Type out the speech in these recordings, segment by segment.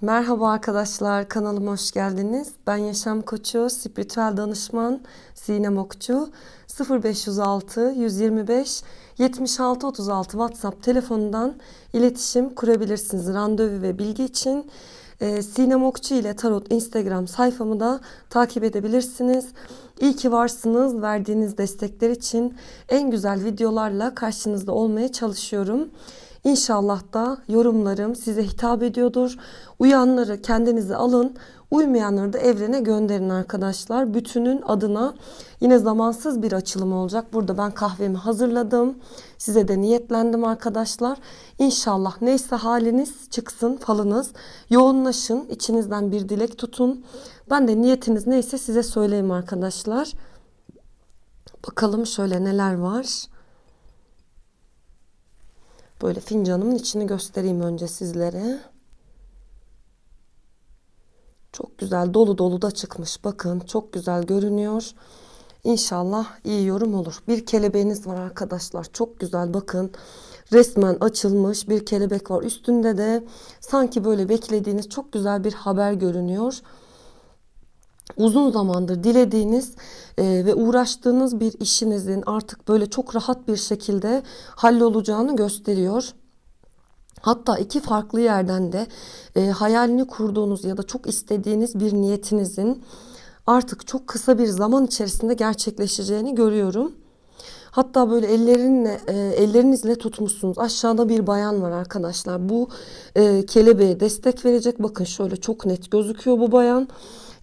Merhaba arkadaşlar, kanalıma hoş geldiniz. Ben Yaşam Koçu, spiritüel danışman Sinem Okçu. 0506 125 76 36 WhatsApp telefonundan iletişim kurabilirsiniz. Randevu ve bilgi için e, Sinem Okçu ile Tarot Instagram sayfamı da takip edebilirsiniz. İyi ki varsınız. Verdiğiniz destekler için en güzel videolarla karşınızda olmaya çalışıyorum. İnşallah da yorumlarım size hitap ediyordur. Uyanları kendinize alın, uymayanları da evrene gönderin arkadaşlar. Bütünün adına yine zamansız bir açılım olacak. Burada ben kahvemi hazırladım. Size de niyetlendim arkadaşlar. İnşallah neyse haliniz çıksın falınız. Yoğunlaşın, içinizden bir dilek tutun. Ben de niyetiniz neyse size söyleyeyim arkadaşlar. Bakalım şöyle neler var. Böyle fincanımın içini göstereyim önce sizlere. Çok güzel dolu dolu da çıkmış. Bakın çok güzel görünüyor. İnşallah iyi yorum olur. Bir kelebeğiniz var arkadaşlar. Çok güzel bakın. Resmen açılmış bir kelebek var. Üstünde de sanki böyle beklediğiniz çok güzel bir haber görünüyor uzun zamandır dilediğiniz e, ve uğraştığınız bir işinizin artık böyle çok rahat bir şekilde hallolacağını gösteriyor. Hatta iki farklı yerden de e, hayalini kurduğunuz ya da çok istediğiniz bir niyetinizin artık çok kısa bir zaman içerisinde gerçekleşeceğini görüyorum. Hatta böyle ellerinle e, ellerinizle tutmuşsunuz. Aşağıda bir bayan var arkadaşlar. Bu e, kelebeğe destek verecek. Bakın şöyle çok net gözüküyor bu bayan.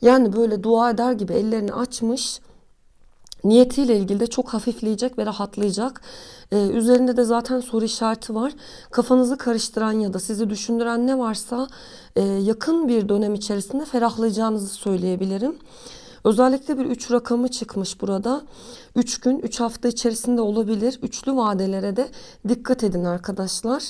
Yani böyle dua eder gibi ellerini açmış. Niyetiyle ilgili de çok hafifleyecek ve rahatlayacak. Ee, üzerinde de zaten soru işareti var. Kafanızı karıştıran ya da sizi düşündüren ne varsa e, yakın bir dönem içerisinde ferahlayacağınızı söyleyebilirim. Özellikle bir 3 rakamı çıkmış burada. 3 gün, 3 hafta içerisinde olabilir. Üçlü vadelere de dikkat edin arkadaşlar.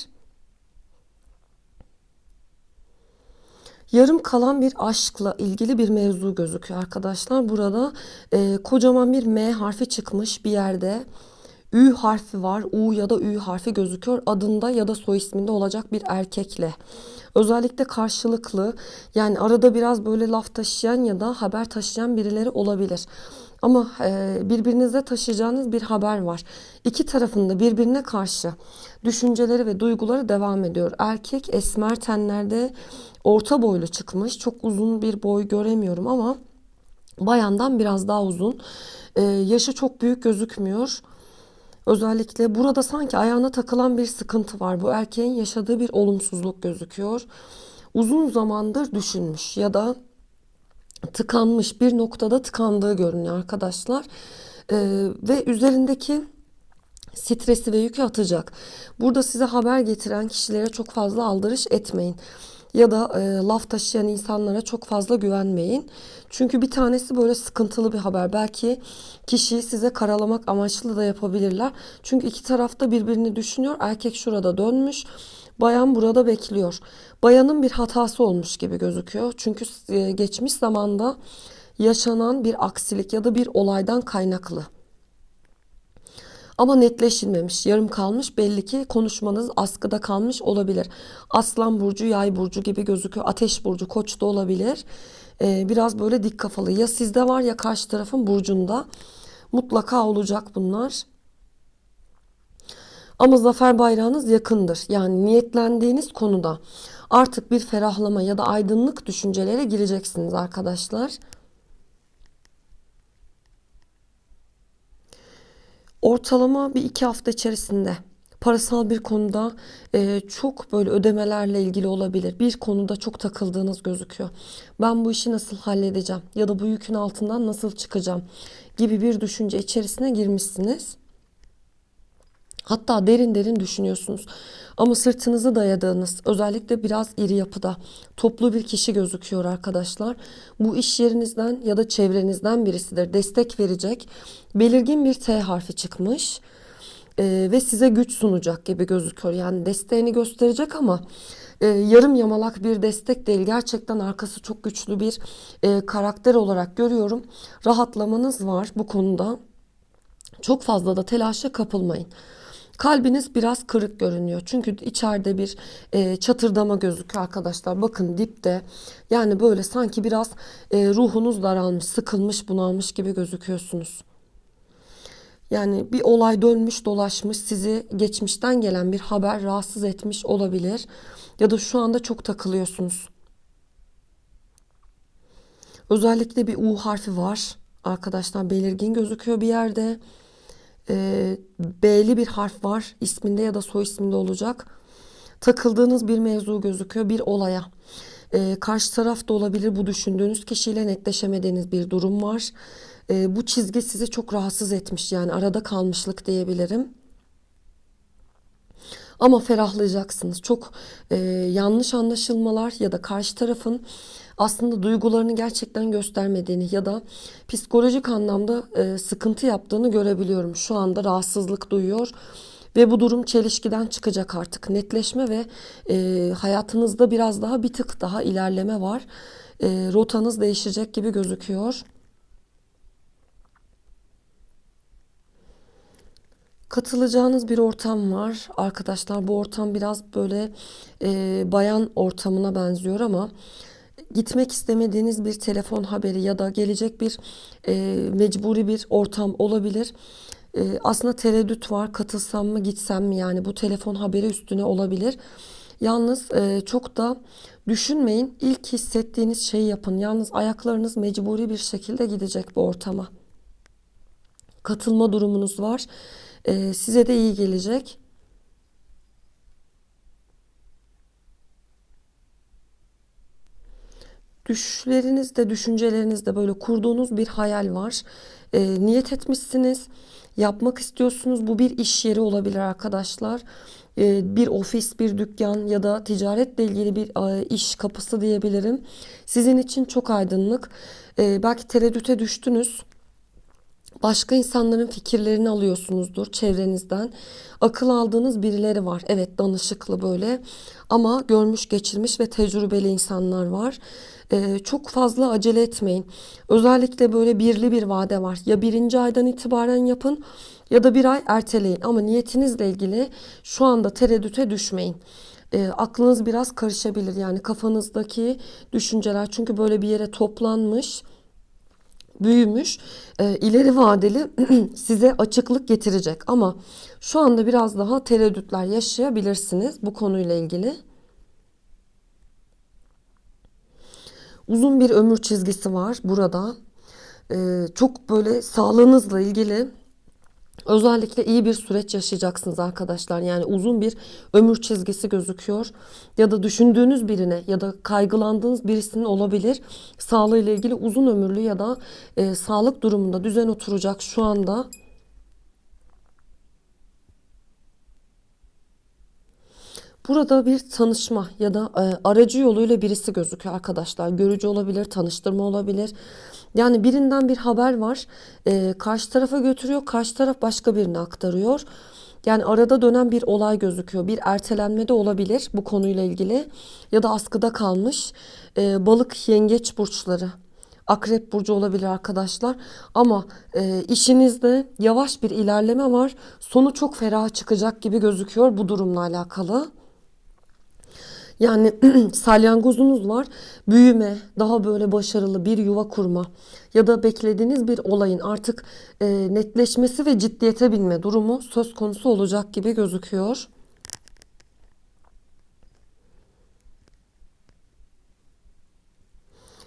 Yarım kalan bir aşkla ilgili bir mevzu gözüküyor arkadaşlar. Burada e, kocaman bir M harfi çıkmış bir yerde. Ü harfi var. U ya da Ü harfi gözüküyor. Adında ya da soy isminde olacak bir erkekle. Özellikle karşılıklı yani arada biraz böyle laf taşıyan ya da haber taşıyan birileri olabilir. Ama e, birbirinize taşıyacağınız bir haber var. İki tarafında birbirine karşı düşünceleri ve duyguları devam ediyor. Erkek esmer tenlerde orta boylu çıkmış. Çok uzun bir boy göremiyorum ama bayandan biraz daha uzun. E, yaşı çok büyük gözükmüyor. Özellikle burada sanki ayağına takılan bir sıkıntı var. Bu erkeğin yaşadığı bir olumsuzluk gözüküyor. Uzun zamandır düşünmüş ya da tıkanmış bir noktada tıkandığı görünüyor arkadaşlar. Ee, ve üzerindeki stresi ve yükü atacak. Burada size haber getiren kişilere çok fazla aldırış etmeyin. Ya da e, laf taşıyan insanlara çok fazla güvenmeyin. Çünkü bir tanesi böyle sıkıntılı bir haber. Belki kişiyi size karalamak amaçlı da yapabilirler. Çünkü iki tarafta birbirini düşünüyor. Erkek şurada dönmüş. Bayan burada bekliyor. Bayanın bir hatası olmuş gibi gözüküyor. Çünkü e, geçmiş zamanda yaşanan bir aksilik ya da bir olaydan kaynaklı. Ama netleşilmemiş, yarım kalmış. Belli ki konuşmanız askıda kalmış olabilir. Aslan burcu, yay burcu gibi gözüküyor. Ateş burcu, koç da olabilir. Ee, biraz böyle dik kafalı. Ya sizde var ya karşı tarafın burcunda. Mutlaka olacak bunlar. Ama zafer bayrağınız yakındır. Yani niyetlendiğiniz konuda artık bir ferahlama ya da aydınlık düşüncelere gireceksiniz arkadaşlar. Ortalama bir iki hafta içerisinde parasal bir konuda e, çok böyle ödemelerle ilgili olabilir. Bir konuda çok takıldığınız gözüküyor. Ben bu işi nasıl halledeceğim ya da bu yükün altından nasıl çıkacağım gibi bir düşünce içerisine girmişsiniz. Hatta derin derin düşünüyorsunuz. Ama sırtınızı dayadığınız özellikle biraz iri yapıda toplu bir kişi gözüküyor arkadaşlar. Bu iş yerinizden ya da çevrenizden birisidir. Destek verecek. Belirgin bir T harfi çıkmış. Ee, ve size güç sunacak gibi gözüküyor. Yani desteğini gösterecek ama e, yarım yamalak bir destek değil. Gerçekten arkası çok güçlü bir e, karakter olarak görüyorum. Rahatlamanız var bu konuda. Çok fazla da telaşa kapılmayın. Kalbiniz biraz kırık görünüyor. Çünkü içeride bir e, çatırdama gözüküyor arkadaşlar. Bakın dipte. Yani böyle sanki biraz e, ruhunuz daralmış, sıkılmış, bunalmış gibi gözüküyorsunuz. Yani bir olay dönmüş dolaşmış sizi geçmişten gelen bir haber rahatsız etmiş olabilir. Ya da şu anda çok takılıyorsunuz. Özellikle bir U harfi var. Arkadaşlar belirgin gözüküyor bir yerde. Ee, B'li bir harf var. isminde ya da soy isminde olacak. Takıldığınız bir mevzu gözüküyor. Bir olaya. Ee, karşı taraf da olabilir. Bu düşündüğünüz kişiyle netleşemediğiniz bir durum var. Ee, bu çizgi sizi çok rahatsız etmiş. Yani arada kalmışlık diyebilirim. Ama ferahlayacaksınız. Çok e, yanlış anlaşılmalar ya da karşı tarafın aslında duygularını gerçekten göstermediğini ya da psikolojik anlamda e, sıkıntı yaptığını görebiliyorum. Şu anda rahatsızlık duyuyor ve bu durum çelişkiden çıkacak artık. Netleşme ve e, hayatınızda biraz daha bir tık daha ilerleme var. E, rotanız değişecek gibi gözüküyor. Katılacağınız bir ortam var. Arkadaşlar bu ortam biraz böyle e, bayan ortamına benziyor ama gitmek istemediğiniz bir telefon haberi ya da gelecek bir e, mecburi bir ortam olabilir. E, aslında tereddüt var. Katılsam mı gitsem mi yani bu telefon haberi üstüne olabilir. Yalnız e, çok da düşünmeyin. İlk hissettiğiniz şeyi yapın. Yalnız ayaklarınız mecburi bir şekilde gidecek bu ortama. Katılma durumunuz var. E, size de iyi gelecek. Düşlerinizde, düşüncelerinizde böyle kurduğunuz bir hayal var. E, niyet etmişsiniz, yapmak istiyorsunuz. Bu bir iş yeri olabilir arkadaşlar. E, bir ofis, bir dükkan ya da ticaretle ilgili bir e, iş kapısı diyebilirim. Sizin için çok aydınlık. E, belki tereddüte düştünüz. Başka insanların fikirlerini alıyorsunuzdur çevrenizden. Akıl aldığınız birileri var. Evet danışıklı böyle ama görmüş geçirmiş ve tecrübeli insanlar var. Ee, çok fazla acele etmeyin. Özellikle böyle birli bir vade var. Ya birinci aydan itibaren yapın ya da bir ay erteleyin. Ama niyetinizle ilgili şu anda tereddüte düşmeyin. E, aklınız biraz karışabilir yani kafanızdaki düşünceler çünkü böyle bir yere toplanmış büyümüş, e, ileri vadeli size açıklık getirecek. Ama şu anda biraz daha tereddütler yaşayabilirsiniz bu konuyla ilgili. Uzun bir ömür çizgisi var burada. E, çok böyle sağlığınızla ilgili Özellikle iyi bir süreç yaşayacaksınız arkadaşlar. Yani uzun bir ömür çizgisi gözüküyor. Ya da düşündüğünüz birine ya da kaygılandığınız birisinin olabilir. Sağlığıyla ilgili uzun ömürlü ya da e, sağlık durumunda düzen oturacak şu anda. Burada bir tanışma ya da e, aracı yoluyla birisi gözüküyor arkadaşlar. Görücü olabilir, tanıştırma olabilir. Yani birinden bir haber var. E, karşı tarafa götürüyor, karşı taraf başka birine aktarıyor. Yani arada dönen bir olay gözüküyor. Bir ertelenme de olabilir bu konuyla ilgili. Ya da askıda kalmış. E, balık, yengeç burçları. Akrep burcu olabilir arkadaşlar. Ama e, işinizde yavaş bir ilerleme var. Sonu çok ferah çıkacak gibi gözüküyor bu durumla alakalı. Yani salyangozunuz var. Büyüme, daha böyle başarılı bir yuva kurma ya da beklediğiniz bir olayın artık e, netleşmesi ve ciddiyete binme durumu söz konusu olacak gibi gözüküyor.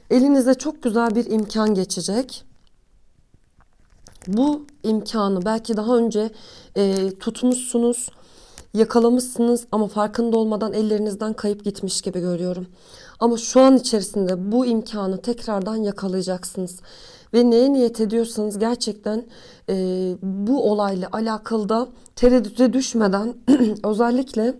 Elinize çok güzel bir imkan geçecek. Bu imkanı belki daha önce e, tutmuşsunuz yakalamışsınız ama farkında olmadan ellerinizden kayıp gitmiş gibi görüyorum. Ama şu an içerisinde bu imkanı tekrardan yakalayacaksınız. Ve neye niyet ediyorsanız gerçekten e, bu olayla alakalı da tereddüte düşmeden özellikle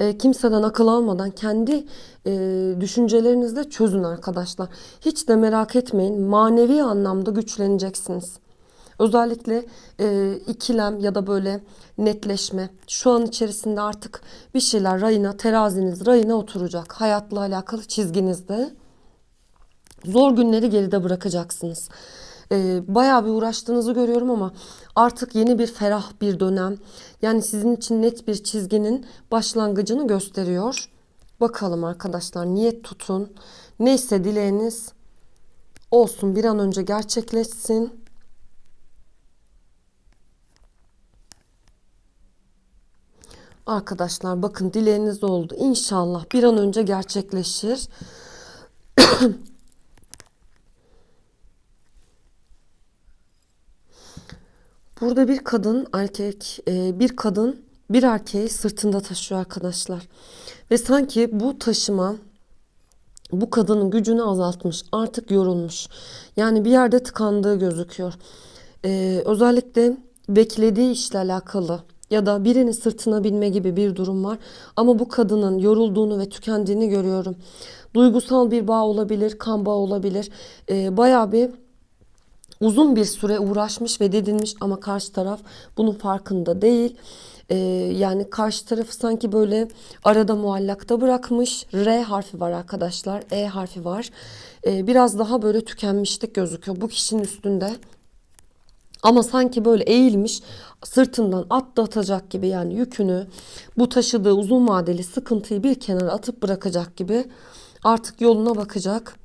e, kimseden akıl almadan kendi e, düşüncelerinizle çözün arkadaşlar. Hiç de merak etmeyin manevi anlamda güçleneceksiniz. Özellikle e, ikilem ya da böyle netleşme. Şu an içerisinde artık bir şeyler rayına, teraziniz rayına oturacak. Hayatla alakalı çizginizde. Zor günleri geride bırakacaksınız. E, bayağı bir uğraştığınızı görüyorum ama artık yeni bir ferah bir dönem. Yani sizin için net bir çizginin başlangıcını gösteriyor. Bakalım arkadaşlar niyet tutun. Neyse dileğiniz olsun bir an önce gerçekleşsin. Arkadaşlar bakın dileğiniz oldu. İnşallah bir an önce gerçekleşir. Burada bir kadın erkek e, bir kadın bir erkeği sırtında taşıyor arkadaşlar. Ve sanki bu taşıma bu kadının gücünü azaltmış. Artık yorulmuş. Yani bir yerde tıkandığı gözüküyor. Ee, özellikle beklediği işle alakalı ya da birinin sırtına binme gibi bir durum var. Ama bu kadının yorulduğunu ve tükendiğini görüyorum. Duygusal bir bağ olabilir, kan bağı olabilir. Ee, bayağı bir uzun bir süre uğraşmış ve didinmiş ama karşı taraf bunun farkında değil. Ee, yani karşı tarafı sanki böyle arada muallakta bırakmış. R harfi var arkadaşlar. E harfi var. Ee, biraz daha böyle tükenmişlik gözüküyor bu kişinin üstünde. Ama sanki böyle eğilmiş sırtından atlatacak gibi yani yükünü bu taşıdığı uzun vadeli sıkıntıyı bir kenara atıp bırakacak gibi artık yoluna bakacak.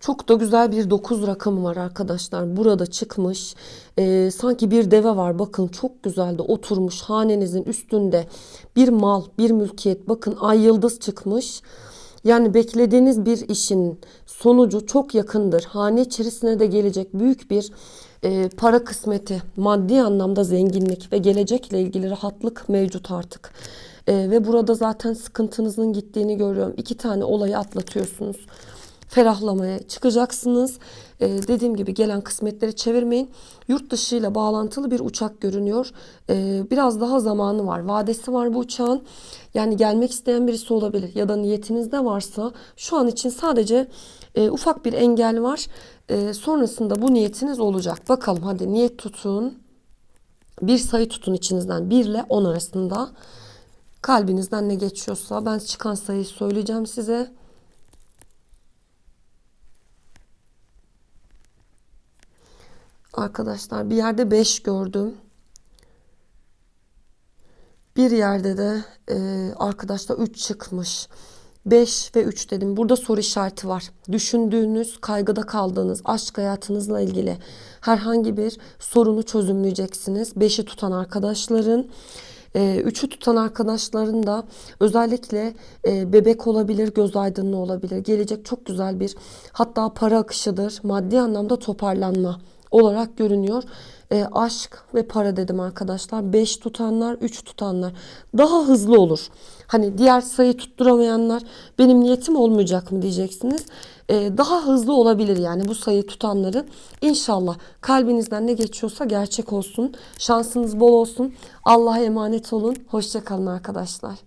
Çok da güzel bir 9 rakamı var arkadaşlar. Burada çıkmış. Ee, sanki bir deve var. Bakın çok güzel de oturmuş hanenizin üstünde. Bir mal, bir mülkiyet. Bakın ay yıldız çıkmış. Yani beklediğiniz bir işin sonucu çok yakındır. Hane içerisine de gelecek büyük bir e, para kısmeti, maddi anlamda zenginlik ve gelecekle ilgili rahatlık mevcut artık. E, ve burada zaten sıkıntınızın gittiğini görüyorum. İki tane olayı atlatıyorsunuz ferahlamaya çıkacaksınız. Ee, dediğim gibi gelen kısmetleri çevirmeyin. Yurt dışı ile bağlantılı bir uçak görünüyor. Ee, biraz daha zamanı var. Vadesi var bu uçağın. Yani gelmek isteyen birisi olabilir ya da niyetinizde varsa şu an için sadece e, ufak bir engel var. E, sonrasında bu niyetiniz olacak. Bakalım hadi niyet tutun. Bir sayı tutun içinizden 1 ile 10 arasında. Kalbinizden ne geçiyorsa ben çıkan sayıyı söyleyeceğim size. Arkadaşlar bir yerde 5 gördüm. Bir yerde de e, arkadaşlar 3 çıkmış. 5 ve 3 dedim. Burada soru işareti var. Düşündüğünüz, kaygıda kaldığınız aşk hayatınızla ilgili herhangi bir sorunu çözümleyeceksiniz. 5'i tutan arkadaşların e, üçü tutan arkadaşların da özellikle e, bebek olabilir, göz aydınlığı olabilir. Gelecek çok güzel bir hatta para akışıdır. Maddi anlamda toparlanma olarak görünüyor. E, aşk ve para dedim arkadaşlar. 5 tutanlar, 3 tutanlar daha hızlı olur. Hani diğer sayı tutturamayanlar benim niyetim olmayacak mı diyeceksiniz. E, daha hızlı olabilir yani bu sayı tutanları. İnşallah kalbinizden ne geçiyorsa gerçek olsun. Şansınız bol olsun. Allah'a emanet olun. Hoşçakalın arkadaşlar.